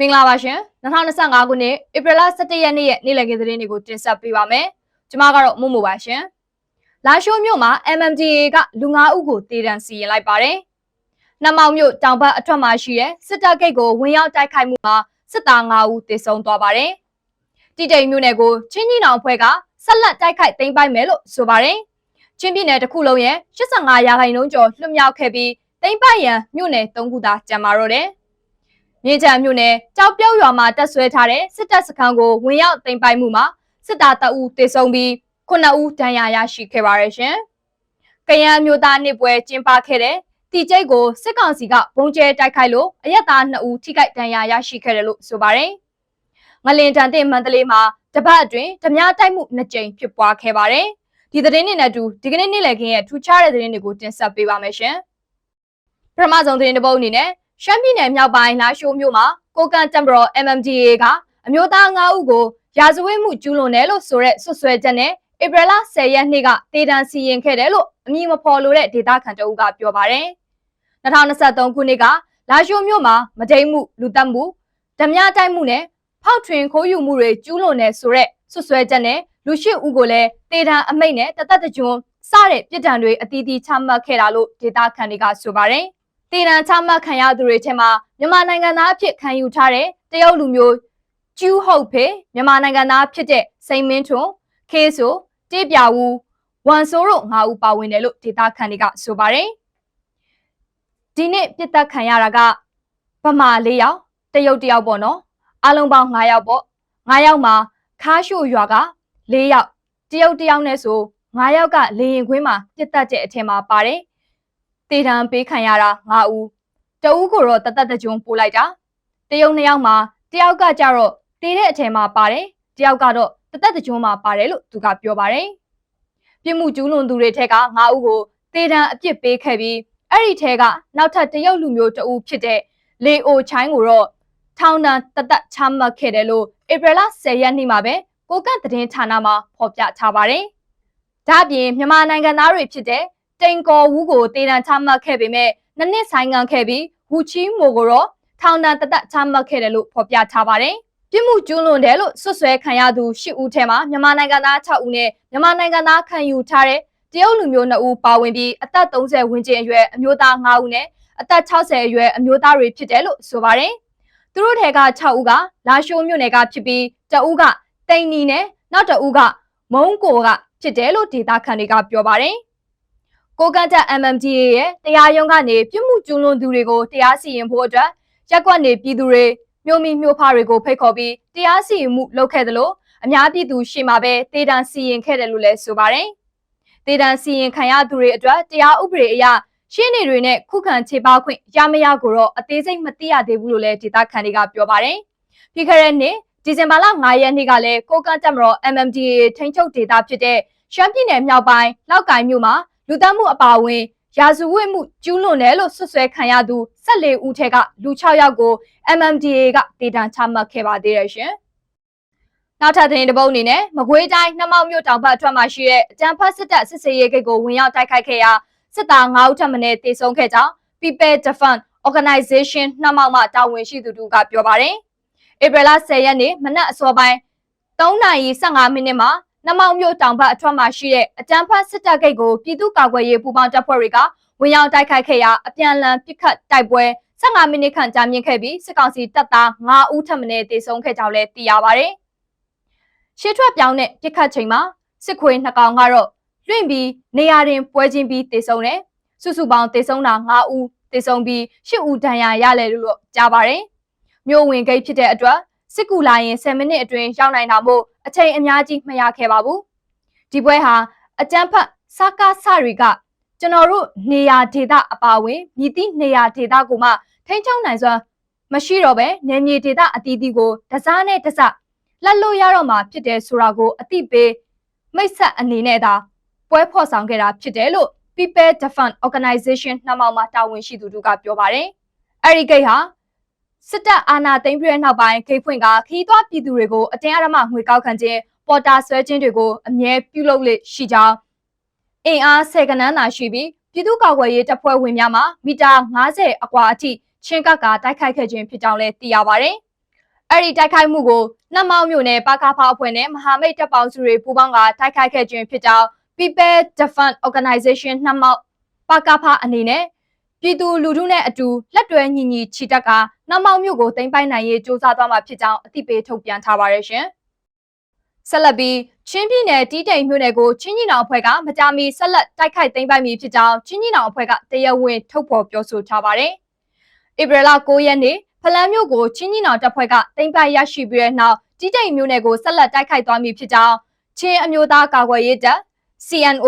မင်္ဂလာပါရှင်2025ခုနှစ်ဧပြီလ17ရက်နေ့ရဲ့နေ့လည်ခင်းသတင်းတွေကိုတင်ဆက်ပေးပါမယ်ကျွန်မကတော့မှုမှုပါရှင်လာရှိုးမြို့မှာ MMDA ကလူ9ဦးကိုတေတံစီရင်လိုက်ပါတယ်နှမောင်မြို့တောင်ဘက်အထွက်မှာရှိတဲ့စစ်တပ်ဂိတ်ကိုဝင်ရောက်တိုက်ခိုက်မှုမှာစစ်သား9ဦးသေဆုံးသွားပါတယ်တိတိမ်မြို့နယ်ကိုချင်းကြီးနောင်အဖွဲ့ကဆက်လက်တိုက်ခိုက်သိမ်းပိုက်မယ်လို့ဆိုပါတယ်ချင်းပြည်နယ်တစ်ခုလုံးရဲ့85ရာခိုင်နှုန်းကျော်လွတ်မြောက်ခဲ့ပြီးသိမ်းပိုက်ရန်မြို့နယ်3ခုသာကျန်ပါတော့တယ် မြေချံမြို့နယ်ကြောက်ပြောက်ရွာမှာတက်ဆွဲထားတဲ့စစ်တပ်စခန်းကိုဝင်ရောက်သိမ်းပိုက်မှုမှာစစ်သားတအူတေဆုံးပြီး9ဦးဒဏ်ရာရရှိခဲ့ပါရရှင်။ကရန်မျိုးသားနှစ်ပွဲကျင်းပခဲ့တဲ့တီကျိတ်ကိုစစ်ကောင်စီကဘုံကျဲတိုက်ခိုက်လို့အရက်သား2ဦးထိခိုက်ဒဏ်ရာရရှိခဲ့တယ်လို့ဆိုပါတယ်။ငလင်တန်တဲ့မန္တလေးမှာတပတ်အတွင်းဓမြတိုက်မှု2ကြိမ်ဖြစ်ပွားခဲ့ပါတယ်။ဒီသတင်းတွေနဲ့အတူဒီကနေ့နေ့လည်ခင်းရဲ့ထူးခြားတဲ့သတင်းတွေကိုတင်ဆက်ပေးပါမယ်ရှင်။ပထမဆုံးသတင်းတစ်ပုဒ်အနေနဲ့ ရှမ်းပြည်နယ်မြောက်ပိုင်းလာရှိုးမြို့မှာကိုကန်တမ်ဘရော MMDA ကအမျိုးသား9ဦးကိုရာဇဝတ်မှုကျူးလွန်တယ်လို့ဆိုတဲ့ဆွဆွဲချက်နဲ့ဧပြီလ10ရက်နေ့ကတေတံစီရင်ခဲ့တယ်လို့အမည်မဖော်လိုတဲ့ဒေသခံတအုပ်ကပြောပါတယ်။2023ခုနှစ်ကလာရှိုးမြို့မှာမဒိန်မှုလူတက်မှုဓမြတိုက်မှုနဲ့ဖောက်ထွင်ခိုးယူမှုတွေကျူးလွန်တယ်ဆိုတဲ့ဆွဆွဲချက်နဲ့လူရှိဦးကိုလည်းတေတံအမိတ်နဲ့တသက်တကြွစတဲ့ပြစ်ဒဏ်တွေအသီးသီးချမှတ်ခဲ့တာလို့ဒေသခံတွေကဆိုပါတယ်။ တည်တံချမှတ်ခံရသူတွေထဲမှာမြန်မာနိုင်ငံသားအဖြစ်ခံယူထားတဲ့တရုတ်လူမျိုးကျူးဟုတ်ဖေမြန်မာနိုင်ငံသားဖြစ်တဲ့စိန်မင်းထွန်းခေးဆိုတေးပြဝူဝန်ဆိုးတို့၅ဦးပါဝင်တယ်လို့ဒေတာခန်တွေကဆိုပါတယ်ဒီနေ့ပြစ်တက်ခံရတာကဗမာ၄ယောက်တရုတ်တယောက်ပေါ့နော်အလုံးပေါင်း9ယောက်ပေါ့9ယောက်မှာခါရှို့ရွာက၄ယောက်တရုတ်တယောက်နဲ့ဆို9ယောက်ကလေရင်ခွင်းမှာပြစ်တက်တဲ့အထင်မှာပါတယ် တေတံပေးခံရတာ9ဦးတဦးကိုတော့တသက်တကြုံပို့လိုက်တာတရုတ်နှစ်ယောက်မှာတယောက်ကကြတော့တေးတဲ့အထည်မှာပါတယ်တယောက်ကတော့တသက်တကြုံမှာပါတယ်လို့သူကပြောပါတယ်ပြစ်မှုကျူးလွန်သူတွေထက်က9ဦးကိုတေတံအပြစ်ပေးခဲ့ပြီးအဲ့ဒီထဲကနောက်ထပ်တရုတ်လူမျိုးတဦးဖြစ်တဲ့လေအိုချိုင်းကိုတော့ထောင်ဒဏ်တသက်ချမှတ်ခဲ့တယ်လို့ဧပြီလ10ရက်နေ့မှာပဲကိုကန့်သတင်းဌာနမှာဖော်ပြထားပါတယ်။ဒါ့အပြင်မြန်မာနိုင်ငံသားတွေဖြစ်တဲ့ တိန်ကော်ဝူးကိုတေတံချမှတ်ခဲ့ပေမဲ့နှစ်နှစ်ဆိုင်ငံခဲ့ပြီးဝူချီမိုကိုတော့ထောင်ဒဏ်တသက်ချမှတ်ခဲ့တယ်လို့ဖော်ပြထားပါတယ်။ပြစ်မှုကျူးလွန်တယ်လို့ဆွဆွဲခံရသူ၈ဦးထဲမှာမြန်မာနိုင်ငံသား6ဦးနဲ့မြန်မာနိုင်ငံသားခံယူထားတဲ့တရုတ်လူမျိုး2ဦးပါဝင်ပြီးအသက်30ဝန်းကျင်အရွယ်အမျိုးသား5ဦးနဲ့အသက်60အရွယ်အမျိုးသားတွေဖြစ်တယ်လို့ဆိုပါတယ်။သူတို့ထဲက6ဦးကလာရှိုးမြို့နယ်ကဖြစ်ပြီးတဦးကတိန်နီနဲ့နောက်တဦးကမုံကိုကဖြစ်တယ်လို့ဒေတာခန်တွေကပြောပါတယ်။ ကိုကန့်တက် MMDA ရဲ့တရားရုံးကနေပြစ်မှုကျူးလွန်သူတွေကိုတရားစီရင်ဖို့အတွက်ရက်ကွက်နေပြည်သူတွေမြို့မိမြို့ဖတွေကိုဖိတ်ခေါ်ပြီးတရားစီရင်မှုလုပ်ခဲ့တယ်လို့အများပြည်သူရှေ့မှာပဲတေတံစီရင်ခဲ့တယ်လို့လည်းဆိုပါတယ်။တေတံစီရင်ခံရသူတွေအတွက်တရားဥပဒေအရရှင်းနေတွေနဲ့ခုခံခြေပါခွင့်ရမရကိုတော့အသေးစိတ်မသိရသေးဘူးလို့လည်းဒေသခံတွေကပြောပါတယ်။ပြီးခဲ့တဲ့နှစ်ဒီဇင်ဘာလ9ရက်နေ့ကလည်းကိုကန့်တက်မတော် MMDA ထိန်းချုပ်ဒေသဖြစ်တဲ့ရှမ်းပြည်နယ်မြောက်ပိုင်းလောက်ကိုင်မြို့မှာ လူသတ်မှုအပါအဝင်ရာဇဝတ်မှုကျူးလွန်တယ်လို့ဆွဆွဲခံရသူ14ဦးထက်ကလူ6ယောက်ကို MMDA ကတေတံချမှတ်ခဲ့ပါသေးတယ်ရှင်။နောက်ထပ်သတင်းတစ်ပုဒ်အနေနဲ့မကွေးတိုင်းနှမောက်မြို့တောင်ဘက်အထွက်မှာရှိတဲ့အကြံဖတ်စစ်တပ်စစ်စေးရေးဂိတ်ကိုဝင်ရောက်တိုက်ခိုက်ခဲ့ရာစစ်သား9ဦးထပ်မံတေဆုံးခဲ့ကြောင်း People Defense Organization နှမောက်မှတာဝန်ရှိသူတို့ကပြောပါတယ်။ဧပြီလ10ရက်နေ့မနက်အစောပိုင်း3:15မိနစ်မှာ နမောင်မြို့တောင်ဘက်အထွက်မှာရှိတဲ့အတန်းဖတ်စစ်တပ်ဂိတ်ကိုပြည်သူ့ကာကွယ်ရေးပူးပေါင်းတပ်ဖွဲ့တွေကဝင်ရောက်တိုက်ခိုက်ခဲ့ရာအပြန်အလှန်ပစ်ခတ်တိုက်ပွဲ15မိနစ်ခန့်ကြာမြင့်ခဲ့ပြီးစစ်ကောင်စီတပ်သား9ဦးထပ်မံတေဆုံးခဲ့ကြောင်းလည်းသိရပါဗျ။ရှေ့ထွက်ပြောင်းတဲ့ပစ်ခတ်ချိန်မှာစစ်ခွေးနှစ်ကောင်ကတော့လွင့်ပြီးနေရာတွင်ပွဲချင်းပြီးတေဆုံးတယ်။စုစုပေါင်းတေဆုံးတာ9ဦးတေဆုံးပြီး10ဦးဒဏ်ရာရလဲလို့ကြားပါတယ်။မြို့ဝင်ဂိတ်ဖြစ်တဲ့အတွက် စစ်ကူလာရင်10မိနစ်အတွင်းရောက်နိုင်တာမို့အချိန်အများကြီးမရခဲ့ပါဘူးဒီပွဲဟာအကြမ်းဖက်စကားစတွေကကျွန်တော်တို့နေရာဒေသအပါဝင်မြည်သည့်နေရာဒေသကိုမှထိန်းချုပ်နိုင်စွာမရှိတော့ပဲနေမြေဒေသအသီးသီးကိုတစားနဲ့တစလက်လို့ရတော့မှာဖြစ်တယ်ဆိုတာကိုအသိပေးမိတ်ဆက်အနေနဲ့သာပွဲဖော်ဆောင်ခဲ့တာဖြစ်တယ်လို့ People Defense Organization နှမောက်မှာတာဝန်ရှိသူတို့ကပြောပါတယ်။အဲဒီဂိတ်ဟာ စစ်တပ်အာဏာသိမ်းပြီးတဲ့နောက်ပိုင်းဂိတ်ဖွင့်ကခီးသွွားပြည်သူတွေကိုအတင်းအဓမ္မငွေကောက်ခံခြင်းပေါ်တာဆွဲခြင်းတွေကိုအမြဲပြုလုပ်လေရှိကြောင်းအင်အားဆယ်ကနန်းသာရှိပြီးပြည်သူ့ကာကွယ်ရေးတပ်ဖွဲ့ဝင်များမှမီတာ90အကွာအထိချင်းကပ်ကတိုက်ခိုက်ခဲ့ခြင်းဖြစ်ကြောင်းလည်းသိရပါဗျအဲ့ဒီတိုက်ခိုက်မှုကိုနှမောက်မြို့နယ်ပါကာဖာအဖွဲ့နဲ့မဟာမိတ်တပ်ပေါင်းစုတွေပူးပေါင်းကတိုက်ခိုက်ခဲ့ခြင်းဖြစ်ကြောင်း People Defense Organization နှမောက်ပါကာဖာအနေနဲ့ ပြည်သူလူထုနဲ့အတူလက်တွဲညီညီချီတက်ကနှမောက်မြို့ကိုတင်ပိုင်နိုင်ရေးစ조사သွားမှာဖြစ်ကြောင်းအသိပေးထုတ်ပြန်ထားပါရရှင်။ဆက်လက်ပြီးချင်းပြည်နယ်တီးတိမ်မြို့နယ်ကိုချင်းကြီးနောင်အဖွဲ့ကမကြာမီဆက်လက်တိုက်ခိုက်သိမ်းပိုက်မည်ဖြစ်ကြောင်းချင်းကြီးနောင်အဖွဲ့ကတရားဝင်ထုတ်ဖော်ပြောဆိုထားပါတယ်။ဧပြီလ9ရက်နေ့ဖလန်းမြို့ကိုချင်းကြီးနောင်တပ်ဖွဲ့ကသိမ်းပိုက်ရရှိပြီးတဲ့နောက်တီးတိမ်မြို့နယ်ကိုဆက်လက်တိုက်ခိုက်သွားမည်ဖြစ်ကြောင်းချင်းအမျိုးသားကာကွယ်ရေးတပ် CNO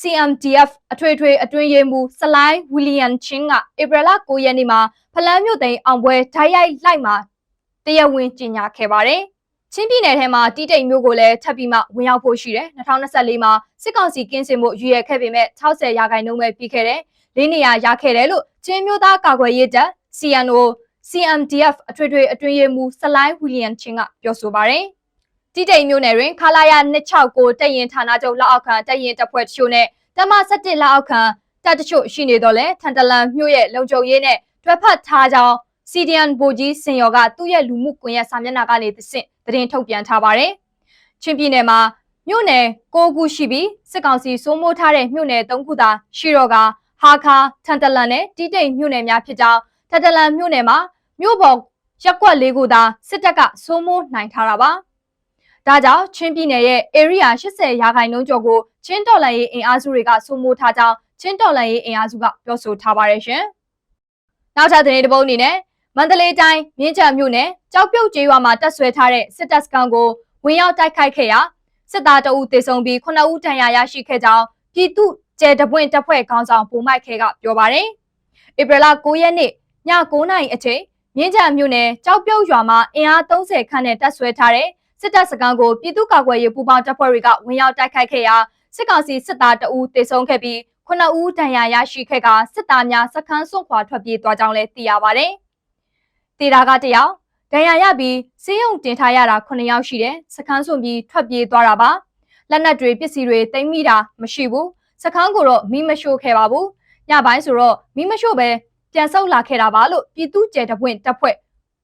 CMDF အထွေထွေအတွင်းရေးမှူးစလိုင်းဝီလီယံချင်းကဧပြီလ9ရက်နေ့မှာဖလန်းမြို့သိမ်းအောင်ပွဲဓာတ်ရိုက်လိုက်မှာတရားဝင်ကြေညာခဲ့ပါတယ်။ချင်းပြည်နယ်ထဲမှာတီးတိမ်မျိုးကိုလည်းထပ်ပြီးမှဝင်ရောက်ဖို့ရှိတယ်။2024မှာစစ်ကောင်စီကင်းစင်မှုရွေရခဲ့ပေမဲ့60ရာခိုင်နှုန်းပဲပြီးခဲ့တယ်။လေးနေရာရခဲ့တယ်လို့ချင်းမျိုးသားကာကွယ်ရေးတပ် CNO CMDF အထွေထွေအတွင်းရေးမှူးစလိုင်းဝီလီယံချင်းကပြောဆိုပါတယ်။ တိတိမ်မျိုးနယ်တွင်ခလာရ269တပ်ရင်ဌာနချုပ်လက်အောက်ခံတပ်ရင်တပ်ဖွဲ့တချို့နဲ့တမ17လက်အောက်ခံတပ်တချို့ရှိနေတော့လဲထန်တလန်မြို့ရဲ့လုံခြုံရေးနဲ့တွဲဖက်ထားကြောင်းစီဒီအန်ဘူကြီးစင်ရော်ကသူ့ရဲ့လူမှုကွန်ရက်စာမျက်နှာကနေသင့်သတင်းထုတ်ပြန်ထားပါတယ်။ချင်းပြည်နယ်မှာမြို့နယ်၉ခုရှိပြီးစစ်ကောင်စီစိုးမိုးထားတဲ့မြို့နယ်၃ခုသာရှိတော့ကဟာခါထန်တလန်နဲ့တိတိမ်မြို့နယ်များဖြစ်ကြောင်းထန်တလန်မြို့နယ်မှာမြို့ပေါ်ရက်ကွက်လေးခုသာစစ်တပ်ကစိုးမိုးနိုင်ထားတာပါ။ ဒါကြောင့်ချင်းပြည်နယ်ရဲ့ area 80ရာခိုင်နှုန်းကျော်ကိုချင်းတော်လန်ရေးအင်အားစုတွေကစိုးမိုးထားကြောင်းချင်းတော်လန်ရေးအင်အားစုကပြောဆိုထားပါတယ်ရှင်။နောက်ထပ်သတင်းတစ်ပုဒ်အနေနဲ့မန္တလေးတိုင်းမြင်းချံမြို့နယ်ကြောက်ပြုတ်ကျေးရွာမှာတပ်ဆွဲထားတဲ့စစ်တပ်စခန်းကိုဝင်ရောက်တိုက်ခိုက်ခဲ့ရာစစ်သားတအုပ်တေဆုံးပြီး9ဦးဒဏ်ရာရရှိခဲ့ကြောင်းပြည်သူ့ကျဲတပွင့်တပ်ဖွဲ့ခေါင်းဆောင်ပုံမိုက်ခဲကပြောပါတယ်။ဧပြီလ9ရက်နေ့ည9:00နာရီအချိန်မြင်းချံမြို့နယ်ကြောက်ပြုတ်ရွာမှာအင်အား30ခန့်နဲ့တပ်ဆွဲထားတဲ့ စစ်တပ်စခန်းကိုပြည်သူ့ကာကွယ်ရေးပူးပေါင်းတပ်ဖွဲ့တွေကဝင်ရောက်တိုက်ခိုက်ခဲ့ရာစစ်ကောင်စီစစ်သားတအူးတေဆုံးခဲ့ပြီး9ဦးဒဏ်ရာရရှိခဲ့ကစစ်သားများစခန်းစွန့်ခွာထွက်ပြေးသွားကြောင်းလည်းသိရပါတယ်။တေတာကတယောက်ဒဏ်ရာရပြီးစေးရုံတင်ထားရတာ9ယောက်ရှိတယ်စခန်းစွန့်ပြီးထွက်ပြေးသွားတာပါ။လက်နက်တွေပစ္စည်းတွေတိမ့်မိတာမရှိဘူးစခန်းကိုတော့မိမရှို့ခဲ့ပါဘူး။ညပိုင်းဆိုတော့မိမရှို့ပဲပြန်ဆုတ်လာခဲ့တာပါလို့ပြည်သူ့ကျဲတပွင့်တပ်ဖွဲ့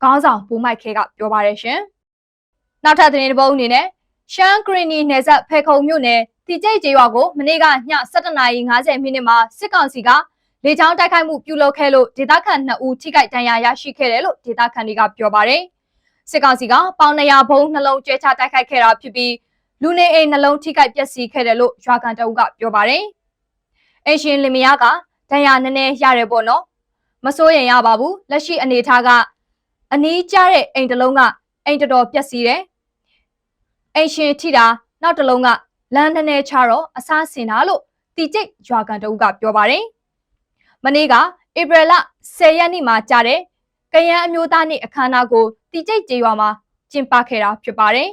ခေါင်းဆောင်ပူမိုက်ခဲကပြောပါတယ်ရှင်။ နောက်ထပ်သတင်းတစ်ပုဒ်အနေနဲ့ရှမ်းဂရီနီနယ်စပ်ဖေခုံမြို့နယ်တီကျိတ်ကျေးရွာကိုမနေ့ကည7:50မိနစ်မှာစစ်ကောင်စီကလေကြောင်းတိုက်ခိုက်မှုပြုလုပ်ခဲ့လို့ဒေသခံ2ဦးထိခိုက်ဒဏ်ရာရရှိခဲ့တယ်လို့ဒေသခံတွေကပြောပါတယ်။စစ်ကောင်စီကပေါင်200ဘုံနှလုံးကျဲချတိုက်ခိုက်ခဲ့တာဖြစ်ပြီးလူနေအိမ်နှလုံးထိခိုက်ပျက်စီးခဲ့တယ်လို့ရွာကန်တအုပ်ကပြောပါတယ်။အရှင်လင်မယားကဒဏ်ရာနည်းနည်းရတယ်ပေါ့နော်မစိုးရင်ရပါဘူးလက်ရှိအနေထားကအနီးကျတဲ့အိမ်တစ်လုံးကအိမ်တော်တော်ပျက်စီးတယ် အိမ်ရှင်ထိတာနောက်တစ်လုံးကလမ်းထဲချတော့အစားဆင်တာလို့တီကျိတ်ရွာကန်တအုပ်ကပြောပါတယ်မနေ့ကဧပြီလ10ရက်နေ့မှာကြာတဲ့ကရန်အမျိုးသားနေ့အခမ်းအနားကိုတီကျိတ်ကျေးရွာမှာကျင်းပခဲ့တာဖြစ်ပါတယ်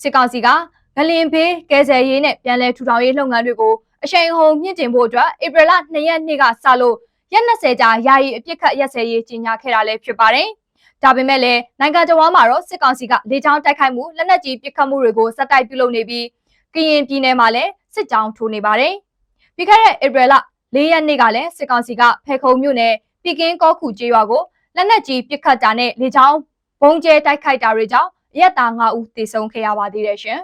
စစ်ကောင်စီကငလင်ဖေးကယ်ဆယ်ရေးနဲ့ပြန်လည်ထူထောင်ရေးလုပ်ငန်းတွေကိုအရှိန်အဟုန်မြင့်တင်ဖို့အတွက်ဧပြီလ2ရက်နေ့ကစလို့ရက်20ကြာယာယီအပြစ်ခတ်ရက်စဲရေးကြီးညာခဲ့တာလည်းဖြစ်ပါတယ်။ ဒါပေမဲ့လည်းနိုင်ငံတော်မှာတော့စစ်ကောင်စီကလေကြောင်းတိုက်ခိုက်မှုလက်နက်ကြီးပစ်ခတ်မှုတွေကိုစက်တိုက်ပြုလုပ်နေပြီးကရင်ပြည်နယ်မှာလည်းစစ်ကြောင်းထိုးနေပါတယ်။ပြီးခဲ့တဲ့ဧပြီလ၄ရက်နေ့ကလည်းစစ်ကောင်စီကဖဲခုံမြို့နယ်ပြည်ကင်းကောခုကျေးရွာကိုလက်နက်ကြီးပစ်ခတ်တာနဲ့လေကြောင်းဘုံကျဲတိုက်ခိုက်တာတွေကြောင့်ရက်သား9ဦးသေဆုံးခဲ့ရပါသေးတယ်ရှင်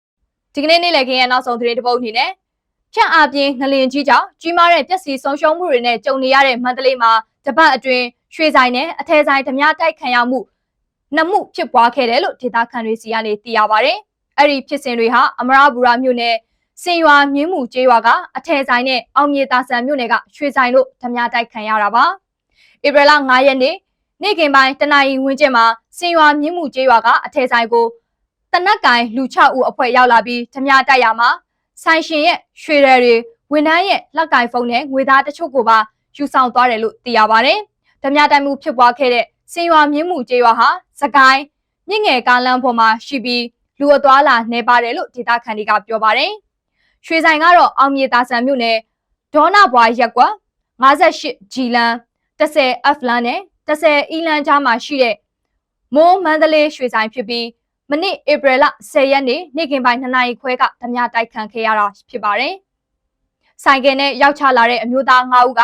။ဒီကနေ့နေ့လည်ခင်းရဲ့နောက်ဆုံးသတင်းတစ်ပုဒ်အနေနဲ့ဖြန့်အားပြင်းငလင်ကြီးကြောင့်ကြီးမားတဲ့ပျက်စီးဆုံးရှုံးမှုတွေနဲ့ကြုံနေရတဲ့မန္တလေးမှာတပတ်အတွင်း ရွှေဆိုင်နဲ့အထည်ဆိုင်ဓမြတိုက်ခံရမှုနှမှုဖြစ်ပွားခဲ့တယ်လို့ဒေသခံတွေစီကနေသိရပါဗျ။အဲ့ဒီဖြစ်စဉ်တွေဟာအမရဘူရာမြို့နယ်စင်ရွာမြင်းမှုကျေးရွာကအထည်ဆိုင်နဲ့အောင်မြေတာဆန်မြို့နယ်ကရွှေဆိုင်တို့ဓမြတိုက်ခံရတာပါ။ဧပြီလ9ရက်နေ့နေ့ကင်ပိုင်းတနအီဝင်းကျင်မှာစင်ရွာမြင်းမှုကျေးရွာကအထည်ဆိုင်ကိုတနက်ကင်လူ6ဦးအဖွဲ့ရောက်လာပြီးဓမြတိုက်ရမှာဆိုင်ရှင်ရဲ့ရွှေရည်တွေဝန်ထမ်းရဲ့လက်ကင်ဖုန်းနဲ့ငွေသားတချို့ကိုပါယူဆောင်သွားတယ်လို့သိရပါတယ်။ ဓမြတိုင်မှုဖြစ်ပွားခဲ့တဲ့စင်ရွာမြင်းမှုကျေးရွာဟာစကိုင်းမြင့်ငယ်ကားလမ်းပေါ်မှာရှိပြီးလူအသွားလာနေပါတယ်လို့ဒေသခံတွေကပြောပါတယ်။ရွှေဆိုင်ကတော့အောင်မြေတာဆန်မြို့နယ်ဒေါနာဘွားရက်ကွာ58 G လန်10 F လန်နဲ့10 E လန်ကြားမှာရှိတဲ့မိုးမန္တလေးရွှေဆိုင်ဖြစ်ပြီးမနေ့ဧပြီလ10ရက်နေ့နေ့ကင်ပိုင်း2နာရီခွဲကဓမြတိုက်ခံခဲ့ရတာဖြစ်ပါတယ်။ဆိုင်ကယ်နဲ့ရောက်ချလာတဲ့အမျိုးသား9ဦးက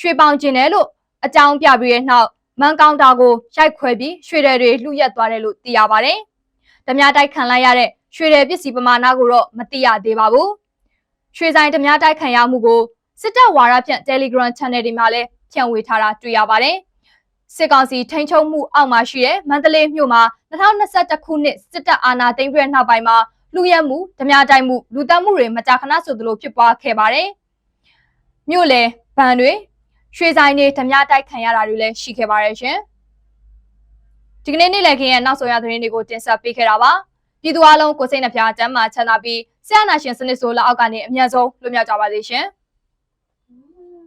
ရွှေပေါင်ကျင်တယ်လို့ အကြောင်းပြပြီးတဲ့နောက်မမန်ကောင်တာကိုရိုက်ခွဲပြီးရွှေတယ်တွေလှုပ်ရက်သွားတယ်လို့သိရပါတယ်။ဓမြတိုက်ခံလိုက်ရတဲ့ရွှေတယ်ပစ္စည်းပမာဏကိုတော့မသိရသေးပါဘူး။ရွှေဆိုင်ဓမြတိုက်ခံရမှုကိုစစ်တပ်ဝါဒဖြန့် Telegram Channel တွေမှာလည်းဖြန့်ဝေထားတာတွေ့ရပါတယ်။စစ်ကောင်စီထိန်းချုပ်မှုအောက်မှာရှိတဲ့မန္တလေးမြို့မှာ2021ခုနှစ်စစ်တပ်အာဏာသိမ်းပြီးတဲ့နောက်ပိုင်းမှာလူရဲမှုဓမြတိုက်မှုလူတက်မှုတွေမကြာခဏဆိုသလိုဖြစ်ပွားခဲ့ပါတယ်။မြို့လေဗန်တွေ ရွှေဆိုင်တွေဓမြတိုက်ခံရတာတွေလည်းရှိခဲ့ပါတယ်ရှင်။ဒီကနေ့နေ့လည်ခင်းရဲ့နောက်ဆုံးရသတင်းတွေကိုတင်ဆက်ပေးခဲ့တာပါ။ပြည်သူအလုံးကိုစိတ်နှပြချမ်းသာချမ်းသာပြီးဆရာနာရှင်စနစ်ဆိုးလက်အောက်ကနေအမြတ်ဆုံးလွတ်မြောက်ကြပါစေရှင်။